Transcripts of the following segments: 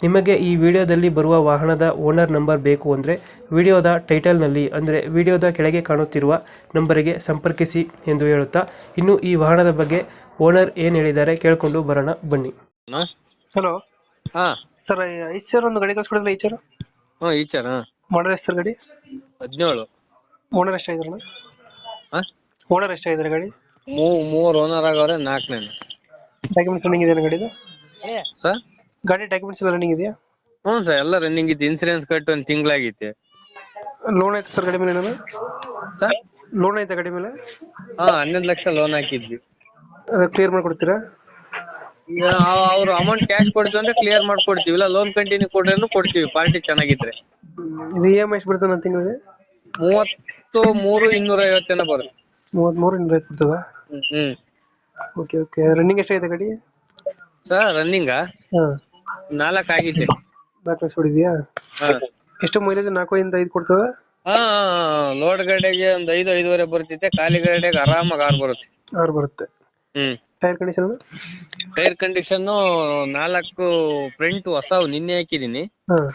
ನಿಮಗೆ ಈ ವಿಡಿಯೋದಲ್ಲಿ ಬರುವ ವಾಹನದ ಓನರ್ ನಂಬರ್ ಬೇಕು ಅಂದರೆ ವಿಡಿಯೋದ ಟೈಟಲ್ನಲ್ಲಿ ಅಂದರೆ ವಿಡಿಯೋದ ಕೆಳಗೆ ಕಾಣುತ್ತಿರುವ ನಂಬರಿಗೆ ಸಂಪರ್ಕಿಸಿ ಎಂದು ಹೇಳುತ್ತಾ ಇನ್ನು ಈ ವಾಹನದ ಬಗ್ಗೆ ಓನರ್ ಏನು ಹೇಳಿದ್ದಾರೆ ಕೇಳಿಕೊಂಡು ಬರೋಣ ಬನ್ನಿ. ಹಾ ಹಲೋ? ಹಾ. ಸರ್ ಈಚರ್ ಸರ್ ಒಂದು ಗಾಡಿ ಕಳ್ಸ್ಕೊಡಿದ್ರೆ ಈಚರ್? ಹಾ ಮಾಡಲ್ ಎಷ್ಟು ಸರ್ ಗಾಡಿ? ಹದಿನೇಳು. ಓನರ್ ಎಷ್ಟಾಗಿದ್ರಣ್ಣ ಹಾ? ಓನರ್ ಎಷ್ಟಾಗಿದ್ದಾರೆ ಗಾಡಿ? ಮೂ ಮೂರು ಓನರ್ ಆಗವ್ರೆ ನಾಲ್ಕನೇ ಡಾಕ್ಯುಮೆಂಟ್ಸ್ ರನ್ನಿಂಗ್ ಇದೆಯಾ ಗಾಡಿದು? ಸರ್? ಗಾಡಿ ಡಾಕ್ಯುಮೆಂಟ್ಸ್ ಎಲ್ಲ ರನ್ನಿಂಗ್ ಇದೆಯಾ? ಹ್ಞೂ ಸರ್ ಎಲ್ಲ ರನ್ನಿಂಗ್ ಇತ್ತು ಇನ್ಸೂರೆನ್ಸ್ ಕಟ್ ಒಂದು ತಿಂಗಳಾಗೈತೆ. ಲೋನ್ ಐತೆ ಸರ್ ಗಾಡಿ ಮೇಲೆ ಏನಾದ್ರು? ಸರ್? ಲೋನ್ ಐತೆ ಗಾಡಿ ಮೇಲೆ? ಹಾಂ ಹನ್ನೊಂದು ಲಕ್ಷ ಲೋನ್ ಹಾಕಿದ್ವಿ. ಅದು ಕ್ಲಿಯರ್ ಮಾಡ್ಕೊಡ್ತೀರಾ? ಈಗ ಅವ್ರು ಅಮೌಂಟ್ ಕ್ಯಾಶ್ ಕೊಡ್ತೀವಿ ಅಂದ್ರೆ ಕ್ಲಿಯರ್ ಮಾಡ್ಕೊಡ್ತೀವಿ. ಇಲ್ಲ ಲೋನ್ ಕಂಟಿನ್ಯೂ ಕೊಡ್ರೇನು ಕೊಡ್ತೀವಿ. ಪಾರ್ಟಿ ಚೆನ್ನಾಗಿದ್ರೆ. ಇದು ಇ ಎಂ ಐ ಎಷ್ಟು ಬರ್ತದೆ ಅಂತ ತಿಂಗಳಿಗೆ? ಮೂವತ್ತು ಮೂರು ಇನ್ನೂರ ಐವತ್ತೇನೋ ಬರುತ್ತೆ. ಮೂವತ್ತ್ಮೂರು ಇನ್ನೂರ ಐದು ಬರ್ತದ? ಹ್ಮ್. ಓಕೆ ಓಕೆ ರನ್ನಿಂಗ್ ಎಷ್ಟಾಗಿದೆ ಗಾಡಿ? ಸರ್ ರನ್ನಿಂಗಾ ಹಾಂ. ನಾಲ್ಕು ಆಗಿದೆ ನಾಲ್ಕು ಲಕ್ಷ ಹೊಡಿದ್ಯಾ? ಹಾ. ಎಷ್ಟು ಮೈಲೇಜ್ ನಾಲ್ಕರಿಂದ ಐದು ಕೊಡ್ತದ? ಹಾ ಲೋಡ್ ಗಡೆಗೆ ಒಂದ್ ಐದು ಐದುವರೆ ಬರ್ತೈತೆ ಖಾಲಿ ಗಾಡಿಗೆ ಆರಾಮಾಗಿ ಆರ್ ಬರುತ್ತೆ. ಆರು ಬರುತ್ತೆ. ಹ್ಮ್. ಟೈರ್ ಕಂಡೀಷನ್ ಟೈರ್ ಕಂಡೀಷನ್ ನಾಲ್ಕು ಫ್ರಂಟ್ ಹೊಸ ನಿನ್ನೆ ಹಾಕಿದೀನಿ. ಹಾಂ.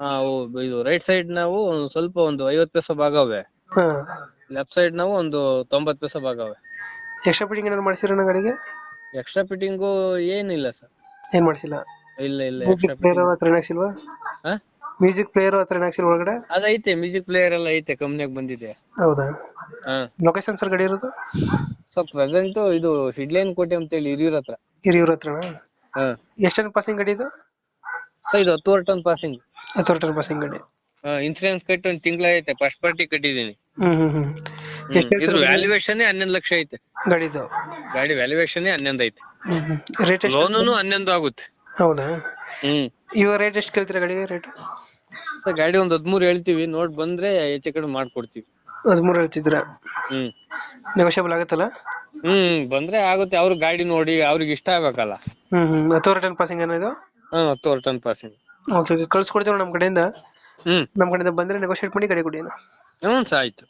ಆ, ಅವು ಇದು ರೈಟ್ ಸೈಡ್ ನಾವು ಒಂದ್ ಸ್ವಲ್ಪ ಒಂದು ಐವತ್ ಪೈಸೆ ಭಾಗವೆ ಹಾಂ. ಲೆಫ್ಟ್ ಸೈಡ್ ನಾವು ಒಂದು ತೊಂಬತ್ ಪೈಸೆ ಭಾಗವೆ ಎಕ್ಸ್ಟ್ರಾ ಫಿಟ್ಟಿಂಗ್ ಏನಾದ್ರು ಮಾಡಿಸಿರೋಣ ಗಾಡಿಗೆ? ಎಕ್ಸ್ಟ್ರಾ ಫಿಟ್ಟಿಂಗು ಏನಿಲ್ಲ ಸರ್. ಏನ್ ಮಾಡಿಸಿಲ್ಲ? ಇಲ್ಲ ಇಲ್ಲ ಮ್ಯೂಸಿಕ್ ಪ್ಲೇಯರ್ ಹತ್ರ ಏನು ಹಾಕ್ಸಿಲ್ವಾ ಹಾ ಮ್ಯೂಸಿಕ್ ಪ್ಲೇಯರ್ ಹತ್ರ ಒಳಗಡೆ? ಅದೈತೆ ಮ್ಯೂಸಿಕ್ ಪ್ಲೇಯರ್ ಎಲ್ಲ ಐತೆ ಕಂಪ್ನಿಯಾಗ ಬಂದಿದೆ. ಹೌದಾ? ಹಾ ಲೊಕೇಶನ್ ಸರ್ ಗಾಡಿ ಇರೋದು? ಸೊ ಪ್ರೆಸೆಂಟ್ ಇದು ಹಿಡ್ಲೈನ್ ಕೋಟೆ ಅಂತ ಹೇಳಿ ಹಿರಿಯೂರ್ ಹತ್ರ. ಹಿರಿಯೂರ ಹತ್ರನಾ? ಹಾ. ಎಷ್ಟು ಟನ್ ಪಾಸಿಂಗ್ ಗಾಡಿ ಇದು? ಸೊ ಇದು ಹತ್ತುವರೆ ಟನ್ ಪಾಸಿಂಗ್ ಹತ್ತು ಟನ್ ಪಾಸಿಂಗ್ ಗಾಡಿ. ಇನ್ಸೂರೆನ್ಸ್ ಕಟ್ಟಿ ಒಂದ್ ತಿಂಗಳ ಐತೆ ಫಸ್ಟ್ ಪಾರ್ಟಿ ಕಟ್ಟಿದೀನಿ ಹ್ಮ್ ಹ್ಮ್ ಹ್ಮ್. ಇದ್ರ ವ್ಯಾಲ್ಯೂಯೇಷನ್ ಹನ್ನೊಂದು ಲಕ್ಷ ಐತೆ. ಗಾಡಿದು? ಗಾಡಿ ವ್ಯಾಲ್ಯೂಯೇಷನ್ ಹನ್ನೊಂದು ಐತೆ. ರೇಟ್ ಲೋನು ಹನ್ನೊಂದು ಆಗುತ್ತೆ. ಹೌದಾ? ಹ್ಮ್. ಇವಾಗ ರೇಟ್ ಎಷ್ಟು ಕೇಳ್ತೀರಾ ಗಾಡಿ ರೇಟ್ ಸರ್ ಗಾಡಿ ಒಂದ್ ಹದ್ಮೂರು ಹೇಳ್ತೀವಿ ನೋಡ್ ಬಂದ್ರೆ ಹೆಚ್ಚು ಕಡಿಮೆ ಮಾಡ್ಕೊಡ್ತೀವಿ. ಹದಿಮೂರು ಹೇಳ್ತಿದ್ದೀರಾ? ಹ್ಮ್. ನೆಗೋಷಿಯಬಲ್ ಆಗುತ್ತಲ್ಲ? ಹ್ಮ್ ಬಂದ್ರೆ ಆಗುತ್ತೆ ಅವ್ರ ಗಾಡಿ ನೋಡಿ ಅವ್ರಿಗೆ ಇಷ್ಟ ಆಗ್ಬೇಕಲ್ಲ. ಹ್ಮ್ ಹ್ಮ್. ಹತ್ತುವರೆ ಟನ್ ಪಾಸಿಂಗ್ ಅನ್ನೋದು ಹ್ಮ್ ಹತ್ತು ಟನ್ ಪಾಸಿಂಗ್ ಓಕೆ ಓಕೆ. ಕಳ್ಸ್ಕೊಡ್ತೀವಿ ನಮ್ಮ ಕಡೆಯಿಂದ. ಹ್ಮ್. ನಮ್ಮ ಕಡೆಯಿಂದ ಬಂದ್ರೆ ನೆಗೋಷಿಯೇಟ್ ಮಾಡಿ ಗಾಡಿ ಕೊಡಿ ಹ್ಞೂ ಸರ್ ಆಯ್ತು.